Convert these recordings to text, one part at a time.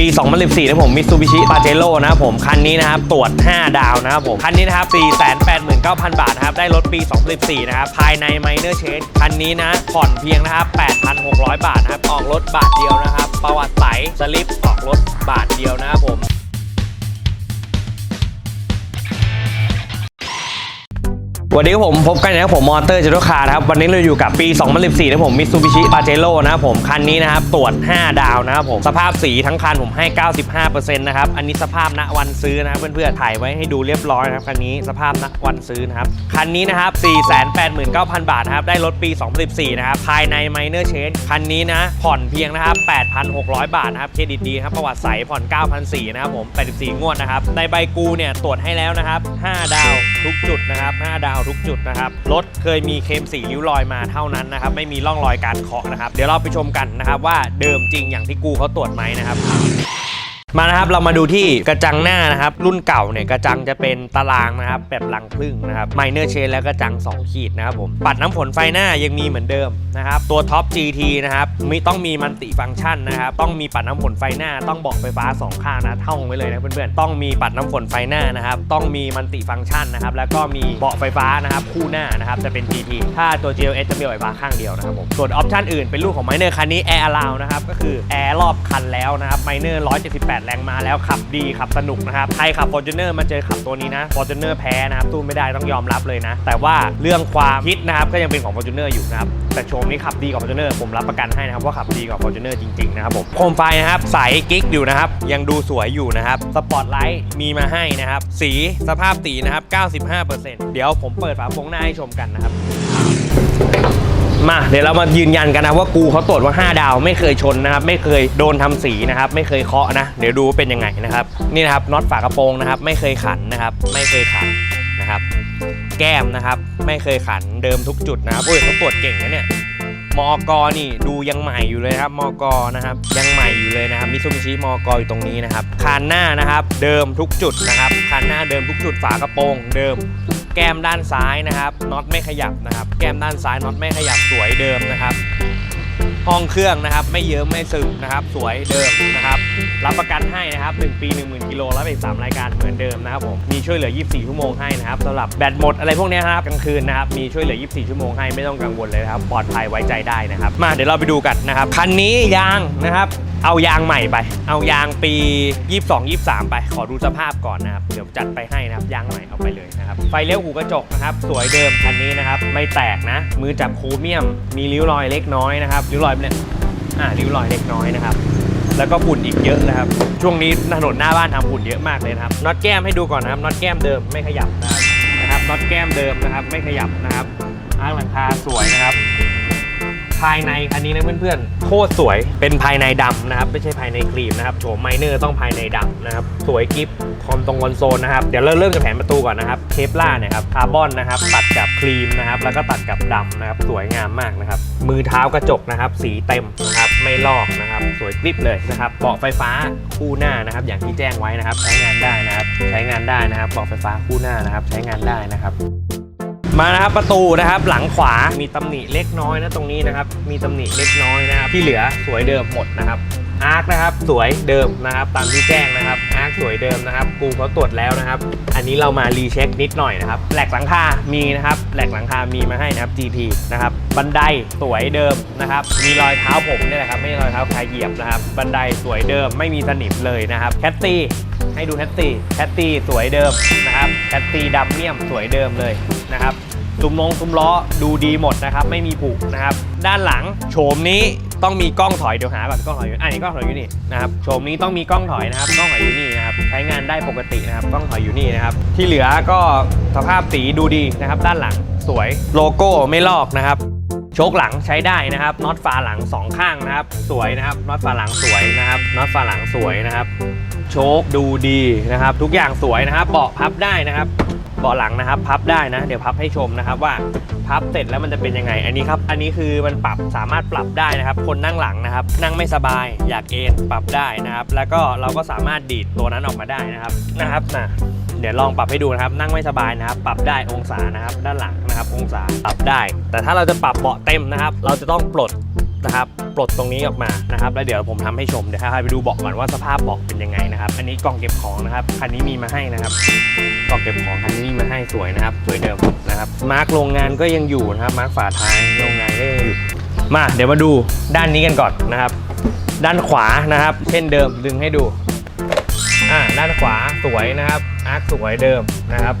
ปี 2014นะผมมิ t ซูบิชิปาเจโร่นะครับผมคันนี้นะครับตรวจ 5 ดาวนะครับผมคันนี้นะครับ 489,000 บาทนะครับได้รถปี 2014 นะครับภายใน Minor Change คันนี้นะผ่อนเพียงนะครับ 8,600 บาทนะครับออกรถบาทเดียวนะครับ ประวัติใสสลิปออกรถบาทเดียวนะครับผม วันนี้ผมพบกันนะครับผมมอเตอร์เจโรคาร์นะครับวันนี้เราอยู่กับปี 2014นะผมมิ t ซูบิชิปาเจโร่นะครับผมคันนี้นะครับตรวจ 5 ดาวนะครับผมสภาพสีทั้งคันผมให้ 95%นะครับอันนี้สภาพณวันซื้อนะครับเพื่อนๆถ่ายไว้ให้ดูเรียบร้อยนะครับคันนี้สภาพณวันซื้อนะครับคันนี้นะครับ 489,000 บาทนะครับได้รถปี 2014 นะครับภายใน Minor Change คันนี้นะผ่อนเพียงนะครับ 8,600 บาทนะครับเครดิตดีครับประวัติใสผ่อน9,400นะครับผม84 งวดนะครับในใบกูเนี่ยตรวจให้แล้วนะครับ5ดาวทุกจุดนะครับ5ดาวทุกจุดนะครับรถเคยมีเคมสีริ้วรอยมาเท่านั้นนะครับไม่มีร่องรอยการเคาะนะครับเดี๋ยวเราไปชมกันนะครับว่าเดิมจริงอย่างที่กูเขาตรวจไหมนะครับ มานะครับเรามาดูที่กระจังหน้านะครับ รุ่นเก่าเนี่ยกระจังจะเป็นตารางนะครับแบบลังครึ่งนะครับไมเนอร์เชนแล้วกระจัง 2 ขีดนะครับผมปัดน้ำฝนไฟหน้ายังมีเหมือนเดิมนะครับ ตัวท็อป GT นะครับมีต้องมีมันติฟังก์ชันนะครับต้องมีปัดน้ำฝนไฟหน้า ต้องบอกไฟฟ้า 2 ข้างนะท่องไว้เลยนะเพื่อนๆต้องมีปัดน้ำฝนไฟหน้านะครับต้องมีมันติฟังก์ชันนะครับแล้วก็มีเบาะไฟฟ้านะครับคู่หน้านะครับจะเป็น GT ถ้าตัว GLS จะมีไฟฟ้าข้างเดียวนะครับผมส่วนออปชันอื่นเป็นลูกของไมเนอร์คันนี้ Air Allow นะครับก็คือแอร์รอบคันแล้วนะครับไมเนอร์178แรงมาแล้วขับดีขับสนุกนะครับใครขับ Fortuner มาเจอขับตัวนี้นะ Fortuner แพ้นะครับตู้ไม่ได้ต้องยอมรับเลยนะ แต่ว่าเรื่องความคิดนะครับก็ยังเป็นของ Fortuner อยู่นะครับแต่โชมนี้ขับดีกว่า Fortuner ผมรับประกันให้นะครับว่าขับดีกว่า Fortuner จริงๆนะครับผมโคมไฟนะครับใสกิ๊กอยู่นะครับยังดูสวยอยู่นะครับสปอตไลท์มีมาให้นะครับสีสภาพสีนะครับ 95%เดี๋ยวผมเปิดฝาโปรงหน้าให้ชมกันนะครับ มาเดี๋ยวเรามายืนยันกันนะว่ากูเขาตรวจว่า 5 ดาวไม่เคยชนนะครับ ไม่เคยโดนทำสีนะครับ ไม่เคยเคาะนะ เดี๋ยวดูว่าเป็นยังไงนะครับ นี่นะครับน็อตฝากระโปรงนะครับ ไม่เคยขันนะครับ ไม่เคยขันนะครับ แก้มนะครับ ไม่เคยขันเดิมทุกจุดนะครับโอ้ยเขาตรวจเก่งนะเนี่ยมอกนี่ดูยังใหม่อยู่เลยครับมอกนะครับยังใหม่อยู่เลยนะครับมิซูบิชิมอกอยู่ตรงนี้นะครับคานหน้านะครับ เดิมทุกจุดนะครับคานหน้าเดิมทุกจุดฝากระโปรงเดิม แก้มด้านซ้ายนะครับน็อตไม่ขยับนะครับ แก้มด้านซ้ายน็อตไม่ขยับสวยเดิมนะครับ ห้องเครื่องนะครับ ไม่เยิ้มไม่ซึมนะครับ สวยเดิมนะครับ รับประกันให้นะครับ 1 ปี 10,000กิโลรับไปสามรายการเหมือนเดิมนะครับผมมีช่วยเหลือ 24 ชั่วโมงให้นะครับสำหรับแบตหมดอะไรพวกนี้ครับกลางคืนนะครับมีช่วยเหลือ 24 ชั่วโมงให้ไม่ต้องกังวลเลยครับปลอดภัยไว้ใจได้นะครับมาเดี๋ยวเราไปดูกันนะครับคันนี้ยางนะครับเอายางใหม่ไป เอายางปี 22 23 ไป ขอดูสภาพก่อนนะครับ เดี๋ยวจัดไปให้นะครับ ยางใหม่เอาไปเลยนะครับ ไฟเลี้ยวหูกระจกนะครับ สวยเดิมคันนี้นะครับ ไม่แตกนะ มือจับโครเมียม มีริ้วรอยเล็กน้อยนะครับ ริ้วรอยเนี่ย อ่าริ้วรอยเล็กน้อยนะครับ แล้วก็ฝุ่นอีกเยอะนะครับ ช่วงนี้ถนนหน้าบ้านทำฝุ่นเยอะมากเลยนะครับ น็อตแก้มให้ดูก่อนนะครับ น็อตแก้มเดิมไม่ขยับนะครับนะครับน็อตแก้มเดิมนะครับ ไม่ขยับนะครับอ้างหลังคาสวยนะครับ ภายในคันนี้นะเพื่อนๆ โคตรสวย เป็นภายในดำนะครับ ไม่ใช่ภายในครีมนะครับ โฉมไมเนอร์ต้องภายในดำนะครับ สวยกิฟคอมตรงคอนโซลนะครับ เดี๋ยวเราเริ่มจากแผงประตูก่อนนะครับ เคปล่าเนี่ยครับ คาร์บอนนะครับ ตัดกับครีมนะครับ แล้วก็ตัดกับดำนะครับ สวยงามมากนะครับ มือเท้ากระจกนะครับ สีเต็มนะครับ ไม่ลอกนะครับ สวยกริบเลยนะครับ เบาะไฟฟ้าคู่หน้านะครับ อย่างที่แจ้งไว้นะครับ ใช้งานได้นะครับ ใช้งานได้นะครับ เบาะไฟฟ้าคู่หน้านะครับ ใช้งานได้นะครับ มานะครับประตูนะครับหลังขวามีตำหนิเล็กน้อยนะตรงนี้นะครับ มีตำหนิเล็กน้อยนะครับที่เหลือสวยเดิมหมดนะครับอาร์คนะครับสวยเดิมนะครับตามที่แจ้งนะครับอาร์คสวยเดิมนะครับกูเขาตรวจแล้วนะครับ อันนี้เรามารีเช็คนิดหน่อยนะครับแหลกหลังคา มีนะครับแหลกหลังคา มีมาให้นะครับ GP นะครับบันไดสวยเดิมนะครับมีรอยเท้าผมนี่แหละครับไม่ใช่รอยเท้าใครเหยียบนะครับบันไดสวยเดิมไม่มีสนิมเลยนะครับแคตตี้ ให้ดูแคตตี้แคตตี้สวยเดิมนะครับแคตตี้ดำเมี่ยมสวยเดิมเลยนะครับซุ้มลงซุ้มล้อดูดีหมดนะครับ ไม่มีผุนะครับ ด้านหลังโฉมนี้ต้องมีกล้องถอยเดี๋ยวหาก่อนกล้องถอยอยู่อันนี้กล้องถอยอยู่นี่นะครับโฉมนี้ต้องมีกล้องถอยนะครับกล้องถอยอยู่นี่นะครับใช้งานได้ปกตินะครับกล้องถอยอยู่นี่นะครับ ที่เหลือก็สภาพสีดูดีนะครับ ด้านหลังสวยโลโก้ไม่ลอกนะครับโชคหลังใช้ได้นะครับน็อตฝาหลังสองข้างนะครับ สวยนะครับน็อตฝาหลังสวยนะครับน็อตฝาหลังสวยนะครับ โชคดูดีนะครับ ทุกอย่างสวยนะครับ เบาะพับได้นะครับ เบาะหลังนะครับ พับได้นะ เดี๋ยวพับให้ชมนะครับว่าพับเสร็จแล้วมันจะเป็นยังไง อันนี้ครับ อันนี้คือมันปรับสามารถปรับได้นะครับ คนนั่งหลังนะครับ นั่งไม่สบายอยากเอนปรับได้นะครับ แล้วก็เราก็สามารถดีดตัวนั้นออกมาได้นะครับนะครับนะเดี๋ยวลองปรับให้ดูนะครับ นั่งไม่สบายนะครับ ปรับได้องศานะครับ ด้านหลังนะครับ องศาปรับได้ แต่ถ้าเราจะปรับเบาะเต็มนะครับ เราจะต้องปลด นะครับปลดตรงนี้ออกมานะครับแล้วเดี๋ยวผมทำให้ชมเดี๋ยวให้ไปดูเบาะก่อนว่าสภาพเบาะเป็นยังไงนะครับอันนี้กล่องเก็บของนะครับคันนี้มีมาให้นะครับกล่องเก็บของคันนี้มีมาให้สวยนะครับสวยเดิมนะครับมาร์กโรงงานก็ยังอยู่นะครับมาร์กฝาท้ายโรงงานก็ยังอยู่มาเดี๋ยวมาดูด้านนี้กันก่อนนะครับ ด้านขวานะครับ เช่นเดิมดึงให้ดูอ่าด้านขวาสวยนะครับอาร์คสวยเดิมนะครับ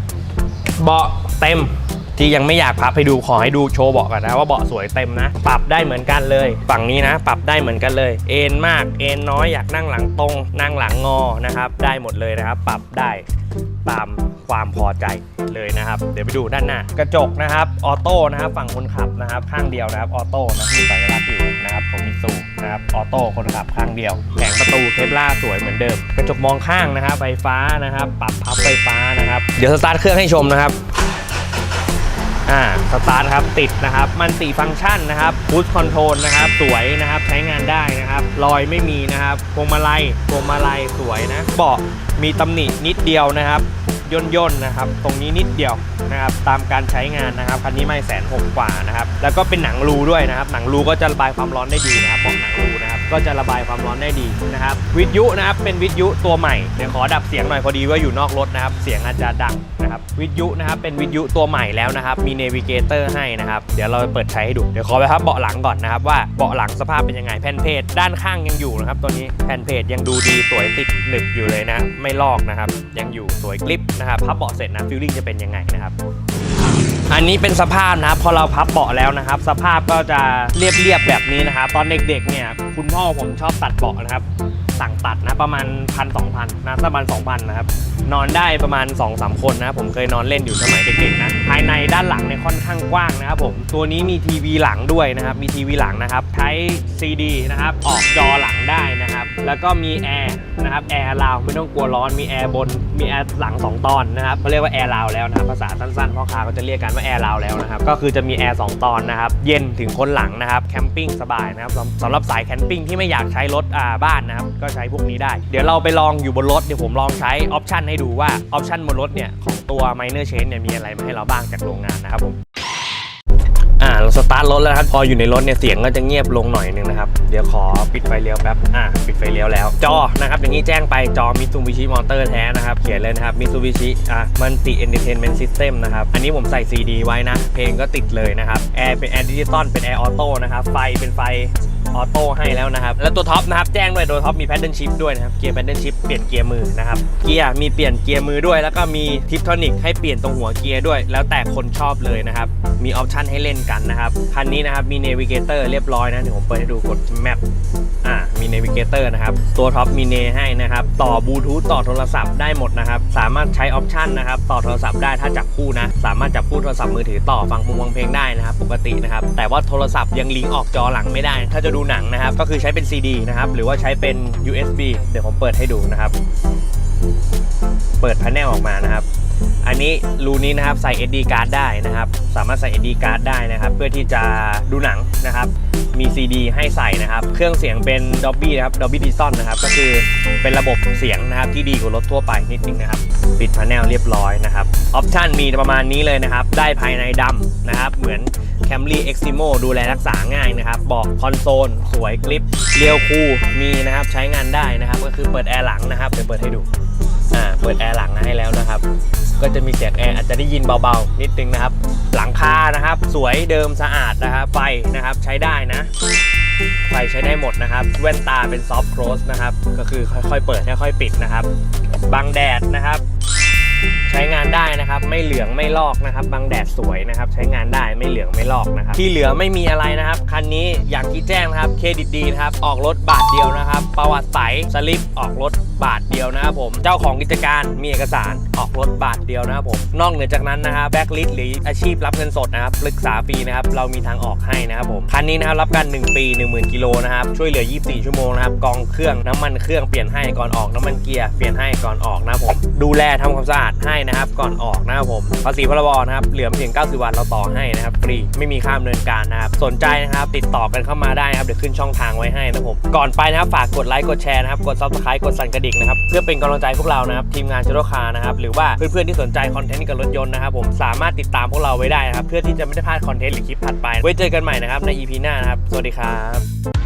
เบาะเต็ม ที่ยังไม่อยากพับให้ดูขอให้ดูโชว์เบาะก่อนนะว่าเบาะสวยเต็มนะ ปรับได้เหมือนกันเลย ฝั่งนี้นะ ปรับได้เหมือนกันเลย เอ็นมากเอ็นน้อยอยากนั่งหลังตรง นั่งหลังงอนะครับ ได้หมดเลยนะครับ ปรับได้ตามความพอใจเลยนะครับ เดี๋ยวไปดูด้านหน้ากระจกนะครับออโต้นะครับฝั่งคนขับนะครับข้างเดียวนะครับออโต้นะมีสัญลักษณ์อยู่นะครับของมิซูนะครับออโต้คนขับข้างเดียวแผงประตูเคปล่าสวยเหมือนเดิม กระจกมองข้างนะครับไฟฟ้านะครับ ปรับพับไฟฟ้านะครับ เดี๋ยวสตาร์ทเครื่องให้ชมนะครับ อ่าสตาร์ทครับติดนะครับ มันติฟังก์ชันนะครับพุชคอนโทรลนะครับ สวยนะครับใช้งานได้นะครับรอยไม่มีนะครับพวงมาลัยพวงมาลัยสวยนะเบาะมีตำหนินิดเดียวนะครับย่นย่นๆนะครับ ตรงนี้นิดเดียวนะครับ ตามการใช้งานนะครับ คันนี้ไม่แสนหกกว่านะครับ แล้วก็เป็นหนังรูด้วยนะครับ หนังรูก็จะระบายความร้อนได้ดีนะครับเบอกหนังรูนะครับ ก็จะระบายความร้อนได้ดีนะครับ วิทยุนะครับเป็นวิทยุตัวใหม่เดี๋ยวขอดับเสียงหน่อยพอดีว่าอยู่นอกรถนะครับ เสียงอาจจะดังนะครับวิทยุนะครับเป็นวิทยุตัวใหม่แล้วนะครับ มีเนวิเกเตอร์ให้นะครับเดี๋ยวเราเปิดใช้ให้ดูเดี๋ยวขอไปครับเบาะหลังก่อนนะครับว่าเบาะหลังสภาพเป็นยังไงแผ่นเพจด้านข้างยังอยู่นะครับตัวนี้แผ่นเพจยังดูดีสวยติดหนึบอยู่เลยนะไม่ลอกนะครับ ยังอยู่สวยกริปนะครับพับเบาะเสร็จนะฟิลลิ่งจะเป็นยังไงนะครับอันนี้เป็นสภาพนะครับพอเราพับเบาะแล้วนะครับ สภาพก็จะเรียบๆแบบนี้นะครับ ตอนเด็กๆเนี่ย คุณพ่อผมชอบตัดเบาะนะครับ สั่งตัดนะประมาณพันสองพันนะประมาณสองพันนะครับนอนได้ประมาณ2อสคนนะผมเคยนอนเล่นอยู่สมัยเด็กๆนะภายในด้านหลังเนี่ยค่อนข้างกว้างนะครับผมตัวนี้มีทีวีหลังด้วยนะครับมีทีวีหลังนะครับใช้ CD นะครับออกจอหลังได้นะครับแล้วก็มีแอร์นะครับแอร์ลาวไม่ต้องกลัวร้อนมีแอร์บนมีแอร์หลัง 2 ตอนนะครับเขาเรียกว่าแอร์ลาวแล้วนะครับภาษาสั้นๆพ่อค้าก็จะเรียกกันว่าแอร์ลาวแล้วนะครับก็คือจะมีแอร์2ตอนนะครับเย็นถึงคนหลังนะครับแคมปิ้งสบายนะครับสำหรับสายแคมปิ้งที่ไม่อยากใช้รถบ้านนะครับก็ใช้พวกนี้ได้ เดี๋ยวเราไปลองอยู่บนรถ เดี๋ยวผมลองใช้ออปชันให้ดูว่าออปชันบนรถเนี่ยของตัว Minor Change เนี่ยมีอะไรมาให้เราบ้างจากโรงงานนะครับผมอ่าเราสตาร์ทรถแล้วครับพออยู่ในรถเนี่ยเสียงก็จะเงียบลงหน่อยนึงนะครับเดี๋ยวขอปิดไฟเลี้ยวแป๊บอ่าปิดไฟเลี้ยวแล้ว จอนะครับอย่างนี้แจ้งไปจอมิ t ูบิชิมอเตอร์แท้นะครับเขียนเลยนะครับมิ t ูบิชิอะมันติเอนเตอร์เทนเมนต์ซิสเต็มนะครับอันนี้ผมใส่ CD ไว้นะ เพลงก็ติดเลยนะครับแอร์เป็นแอร์ดิจิตอลเป็นแอร์ออโต้นะครับไฟเป็นไฟ ออโต้ให้แล้วนะครับ แล้วตัวท็อปนะครับแจ้งด้วยตัวท็อปมีแพดเดิลชิพด้วยนะครับเกียร์แพดเดิลชิพเปลี่ยนเกียร์มือนะครับเกียร์มีเปลี่ยนเกียร์มือด้วย แล้วก็มีทิปทอนิกให้เปลี่ยนตรงหัวเกียร์ด้วย แล้วแต่คนชอบเลยนะครับมีออปชันให้เล่นกันนะครับคันนี้นะครับมีเนวิเกเตอร์เรียบร้อยนะเดี๋ยวผมเปิดให้ดูกดแมปอ่ามีเนวิเกเตอร์นะครับตัวท็อปมีเนให้นะครับต่อบลูทูธต่อโทรศัพท์ได้หมดนะครับสามารถใช้ออปชันนะครับต่อโทรศัพท์ได้ถ้าจับคู่นะสามารถจับคู่โทรศัพท์มือถือต่อฟังเพลงฟังเพลงได้นะครับปกตินะครับแต่ว่าโทรศัพท์ยังลิงก์ออกจอหลังไม่ได้ ถ้าจะดููหนังนะครับ ก็คือใช้เป็น CD นะครับ หรือว่าใช้เป็น USB เดี๋ยวผมเปิดให้ดูนะครับ เปิด panel ออกมานะครับ อันนี้รูนี้นะครับใส่ SD card ได้นะครับ สามารถใส่ SD card ได้นะครับ เพื่อที่จะดูหนังนะครับ มี CD ให้ใส่นะครับ เครื่องเสียงเป็น Dolby นะครับ Dolby Digital นะครับ ก็คือเป็นระบบเสียงนะครับที่ดีกว่ารถทั่วไปนิดนึงนะครับ ปิด panel เรียบร้อยนะครับ ออปชันมีประมาณนี้เลยนะครับ ได้ภายในดำนะครับ เหมือน Camry Eximo ดูแลรักษาง่ายนะครับบอกคอนโซล สวยกริปเรียวคูมีนะครับใช้งานได้นะครับ ก็คือเปิดแอร์หลังนะครับเดี๋ยวเปิดให้ดูอ่าเปิดแอร์หลังให้แล้วนะครับ ก็จะมีเสียงแอร์อาจจะได้ยินเบาๆ นิดนึงนะครับ หลังคานะครับ สวยเดิมสะอาดนะครับไฟนะครับใช้ได้นะไฟใช้ได้หมดนะครับแว่นตาเป็นซอฟต์โคลสนะครับ ก็คือค่อยๆเปิดค่อยๆปิดนะครับบังแดดนะครับ ใช้งานได้นะครับ ไม่เหลืองไม่ลอกนะครับบังแดดสวยนะครับ ใช้งานได้ไม่เหลืองไม่ลอกนะครับ ที่เหลือไม่มีอะไรนะครับ คันนี้อยางที่แจ้งนะครับ เครดิตดีนะครับ ออกรถบาทเดียวนะครับ ประวัติใสสลิปออกรถบาทเดียวนะครับผม เจ้าของกิจการมีเอกสารออกรถบาทเดียวนะครับผม นอกเหนือจากนั้นนะครับแบ็กลิสหรืออาชีพรับเงินสดนะครับปรึกษาฟรีนะครับ เรามีทางออกให้นะครับผม คันนี้นะครับรับกัน 1 ปี 10,000กิโลนะครับ ช่วยเหลือ 24 ชั่วโมงนะครับ กองเครื่องน้ำมันเครื่องเปลี่ยนให้ก่อนออกน้ำมันเกียร์เปลี่ยนให้ก่อนออกนะครับผม ดูแลทำความสะอาดให้นะครับก่อนออกนะครับผมภาษีพรบนะครับเหลือไม่ถึง90 วันเราต่อให้นะครับฟรีไม่มีค่าดำเนินการนะครับสนใจนะครับติดต่อกันเข้ามาได้นะครับเดี๋ยวขึ้นช่องทางไว้ให้นะครับผมก่อนไปนะครับฝากกดไลค์กดแชร์นะครับกด subscribe กดสั่นกระดิ่งนะครับเพื่อเป็นกำลังใจพวกเรานะครับทีมงานชโรคานะครับหรือว่าเพื่อนๆที่สนใจคอนเทนต์เกี่ยวกับรถยนต์นะครับผมสามารถติดตามพวกเราไว้ได้นะครับเพื่อที่จะไม่ได้พลาดคอนเทนต์หรือคลิปถัดไปไว้เจอกันใหม่นะครับใน EP หน้านะครับสวัสดีครับ